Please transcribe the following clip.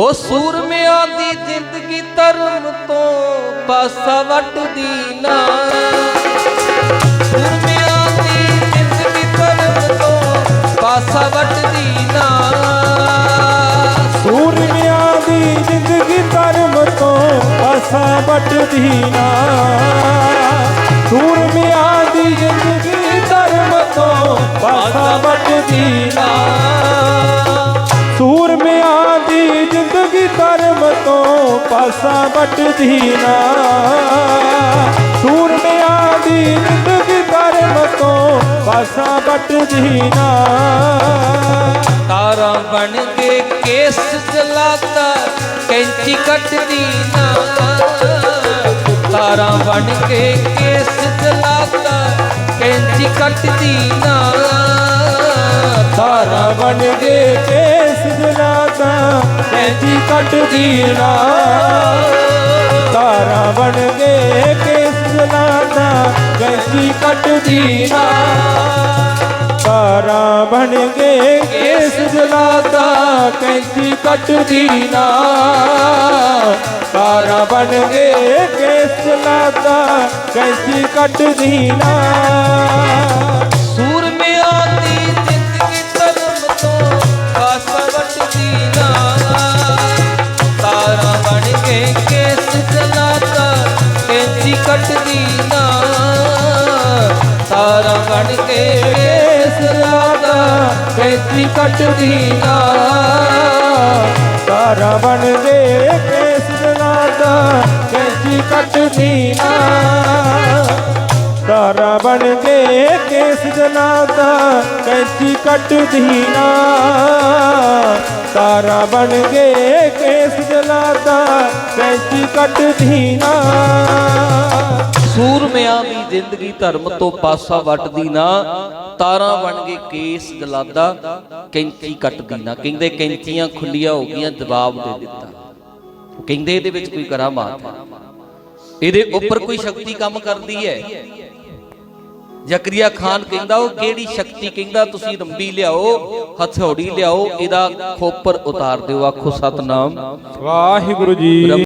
ਉਹ ਸੂਰਮਿਆਂ ਦੀ ਜ਼ਿੰਦਗੀ ਧਰਮ ਤੋਂ ਪਾਸਾ ਵੱਟਦੀ ਨਾ। ਸੂਰਮਿਆਂ ਦੀ ਜ਼ਿੰਦਗੀ ਧਰਮ ਤੋਂ ਪਾਸਾ ਵੱਟਦੀ ਨਾ। ਸੂਰਮਿਆਂ ਦੀ ਜ਼ਿੰਦਗੀ ਧਰਮ ਤੋਂ ਆਸਾ ਵੱਟਦੀ ਨਾ। ਸੂਰਮਿਆਂ ਦੀ ਜ਼ਿੰਦਗੀ ਧਰਮ ਤੋਂ ਆਸਾ ਵੱਟਦੀ ਨਾ। ਸੂਰਮਿਆਂ ਤੋਂ ਪਾਸਾ ਵੱਟਦੀ ਨਾ ਸੂਰਮਿਆਂ ਦੀ ਜ਼ਿੰਦਗੀ ਧਰਮ ਤੋਂ ਪਾਸਾ ਵੱਟਦੀ ਨਾ ਤਾਰਾਂ ਬਣ ਕੇ ਕੇਸ ਜਲਾਤਾ ਕੈਂਚੀ ਕੱਟਦੀ ਨਾ ਤਾਰਾਂ ਬਣ ਕੇ ਕੇਸ ਜਲਾਤਾ ਕੈਂਚੀ ਕੱਟਦੀ ਨਾ ਤਾਰਾ ਬਣ ਕੇ ਕੇਸ ਜਲਾਤਾ ਕੈਂਚੀ ਕੱਟਦੀ ਨਾ ਤਾਰਾ ਬਣ ਕੇ ਕੇਸ ਜਲਾਤਾ ਕੈਂਚੀ ਕੱਟਦੀ ਨਾ ਤਾਰਾ ਬਣ ਗਏ ਕੇਸ ਜਲਾਤਾ ਕੈਂਚੀ ਕੱਟਦੀ ਨਾ ਤਾਰਾ ਬਣ ਕੇ ਕੇਸ ਜਲਾਤਾ ਕੈਂਚੀ ਕੱਟਦੀ ਨਾ ਤਾਰਾ ਬਣ ਕੇ ਕੇਸ ਜਲਾਤਾ ਕੈਂਚੀ ਕੱਟਦੀ ਨਾ। ਤਾਰਾ ਬਣ ਕੇ ਕੇਸ ਜਲਾਦਾ ਕੈਂਚੀ ਕੱਟਦੀ ਨਾ। ਤਾਰਾ ਬਣ ਕੇ ਕੇਸ ਜਲਾਦਾ ਕੈਂਚੀ ਕੱਟਦੀ ਨਾ। ਤਾਰਾ ਬਣ ਕੇ ਕੇਸ ਜਲਾਦਾ ਕੈਂਚੀ ਕੱਟਦੀ ਨਾ। ਸੂਰਮਿਆਂ ਜ਼ਿੰਦਗੀ ਧਰਮ ਤੋਂ ਪਾਸਾ ਵੱਟਦੀ ਨਾ, ਤਾਰਾਂ ਬਣ ਕੇ ਕੇਸ ਜਲਾਦਾ ਕੈਂਚੀ ਕੱਟਦੀ ਨਾ। ਕਹਿੰਦੇ ਕੈਂਚੀਆਂ ਖੁੱਲੀਆਂ ਹੋ ਗਈਆਂ, ਜਵਾਬ ਦੇ ਦਿੱਤਾ। ਕਹਿੰਦੇ ਇਹਦੇ ਵਿੱਚ ਕੋਈ ਕਰਾਮਾਤ ਹੈ। ਇਹਦੇ ਉੱਪਰ ਕੋਈ ਸ਼ਕਤੀ ਕੰਮ ਕਰਦੀ ਹੈ। ਜ਼ਕਰੀਆ ਖਾਨ ਕਹਿੰਦਾ, ਉਹ ਕਿਹੜੀ ਸ਼ਕਤੀ ਕਹਿੰਦਾ, ਤੁਸੀਂ ਰੰਬੀ ਲਿਆਓ, ਹਥੌੜੀ ਲਿਆਓ, ਇਹਦਾ ਖੋਪਰ ਉਤਾਰ ਦਿਓ। ਆਖੋ, ਸਤਨਾਮ। ਵਾਹਿਗੁਰੂ ਜੀ।